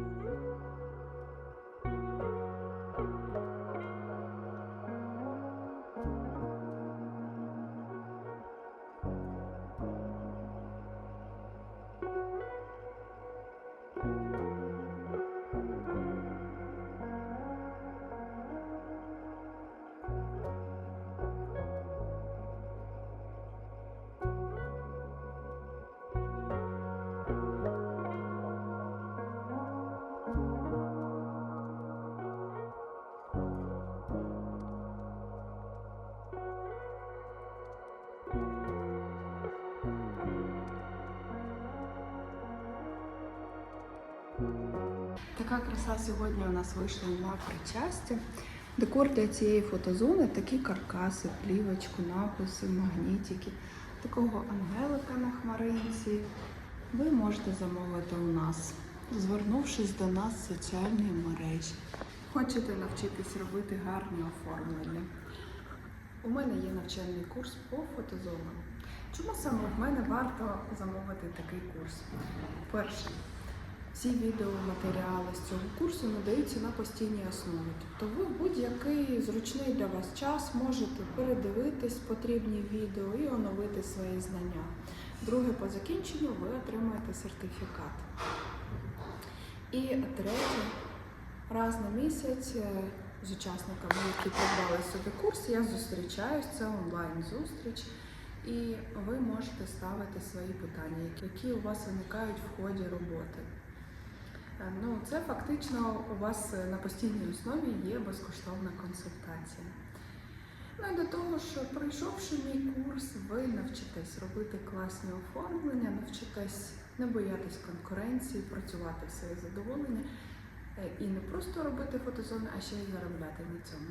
Thank you. Така краса сьогодні у нас вийшла на причастя. Декор для цієї фотозони такі каркаси, плівочку, написи, магнітики, такого ангелика на хмаринці. Ви можете замовити у нас, звернувшись до нас в соціальні мережі. Хочете навчитись робити гарні оформлення? У мене є навчальний курс по фотозонам. Чому саме в мене варто замовити такий курс? Перше, всі відеоматеріали з цього курсу надаються на постійній основі. Тобто ви в будь-який зручний для вас час можете передивитись потрібні відео і оновити свої знання. Друге, по закінченню ви отримаєте сертифікат. І третє, раз на місяць е, з учасниками, які придбали собі курс, я зустрічаюсь, це онлайн-зустріч. І ви можете ставити свої питання, які у вас виникають в ході роботи. Е, Ну, це фактично у вас е, на постійній основі є безкоштовна консультація. Ну і до того, що пройшовши мій курс, ви навчитесь робити класні оформлення, навчитесь не боятись конкуренції, працювати в своє задоволення е, і не просто робити фотозони, а ще й заробляти на цьому.